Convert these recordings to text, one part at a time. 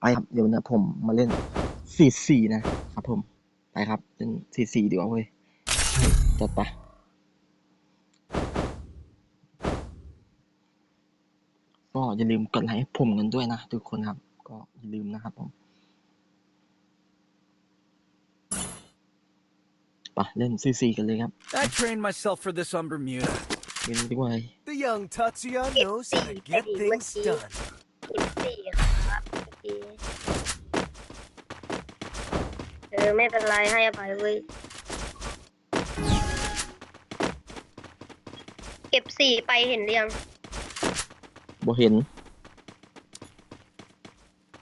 ไปครับเดี๋ยวนะผมมาเล่น4-4นะครับผมไปครับเล่น4-4ดีกว่าเว้ยจัดไปก็อย่าลืมกดไลค์ให้ผมกันด้วยนะทุกคนครับ ก็อย่าลืมนะครับผมไปเล่น4-4กันเลยครับ I trained myself for this on Bermuda. เล่นดีกว่า The young Tatsuya knows how to Hey, get hey, things Lucky. done. เคเออไม่เป็นไรให้อภัยเว้ยเก็บสี่ไปเห็นหรือยังบ่เห็น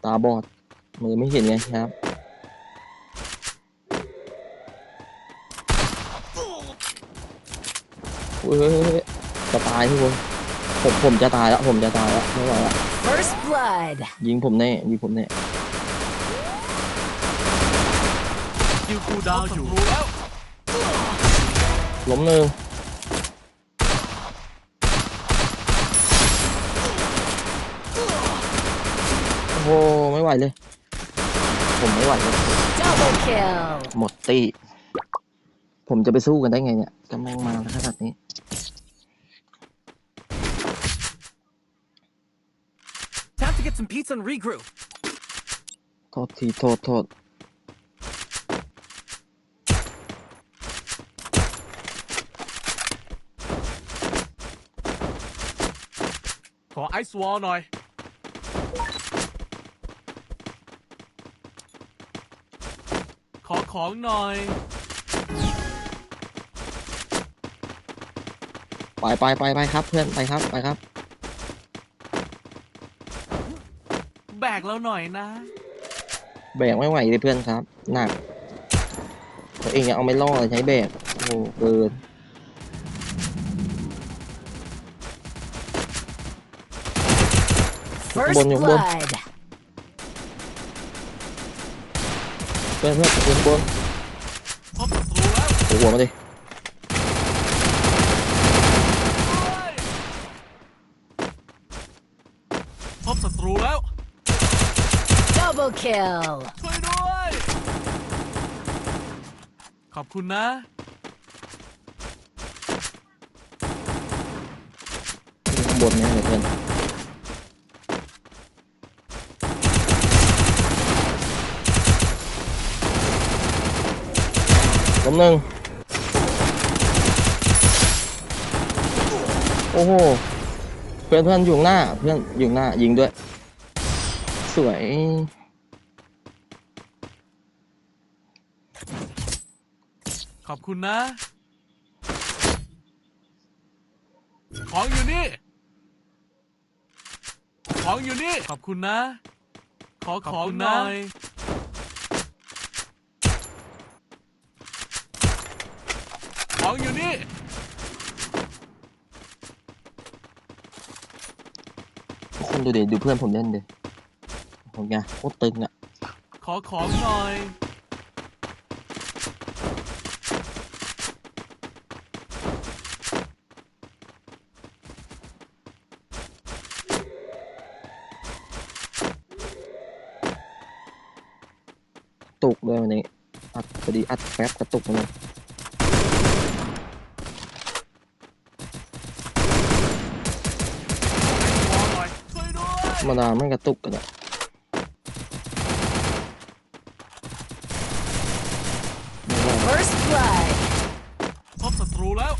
ตาบอด มือไม่เห็นไงครับ เฮ้ยจะตายทุกคน ผมผมจะตายแล้วผมจะตายแล้วไม่ไหวแล้ว First blood. ยิงผมแน่ยิงผมแน่คิวคูดาวอยู่แล้วล้มหนึ่งโอ้โหไม่ไหวเลย ผมไม่ไหวเลย Double kill. หมดตีผมจะไปสู้กันได้ไงเนี่ยก็แม่งมาขนาดนี้ Time to get some pizza and regroup. โทษทีโทษโทษขอไอซ์วอลหน่อย ขอของหน่อย ไปไปไปไปครับเพื่อนไปครับไปครับ แบกแล้วหน่อยนะ แบกไม่ไหวเลยเพื่อนครับ หนักตัวเองยังเอาไม่รอดเลยใช้แบกโอ้โหเกิน First Bôn, bôn. blood. เพื่อนเพื่อนเพื่อนบนพบศัตรูแล้วโอ้โหหัวมาดิพบศัตรูแล้ว Double kill. ช่วยด้วย ขอบคุณนะ ข้างบนเนี่ยเพื่อนล้มหนึ่งโอ้โห เพื่อนเพื่อนอยู่ข้างหน้า เพื่อนอยู่ข้างหน้ายิงด้วย สวย ขอบคุณนะ ของอยู่นี่ ของอยู่นี่ ขอบคุณนะ ขอของหน่อย ของอยู่นี่ทุกคนดูเด็ดูเพื่อนผมเล่นเด็ผมไงโคตรตึงอะ ขอของหน่อย ตุกเลยวันนี้ อัดพอดีอัดแป๊บกระตุกเลยขอหน่อยช่วยด้วยธรรมดาไม่กระตุกกันอะไม่ไหว First blood. พบศัตรูแล้ว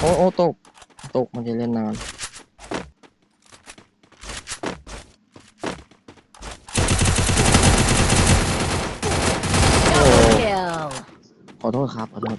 โอ้โอ้ตก ตกมันจะเล่นนาน Double kill. ขอ โทษครับขอโทษ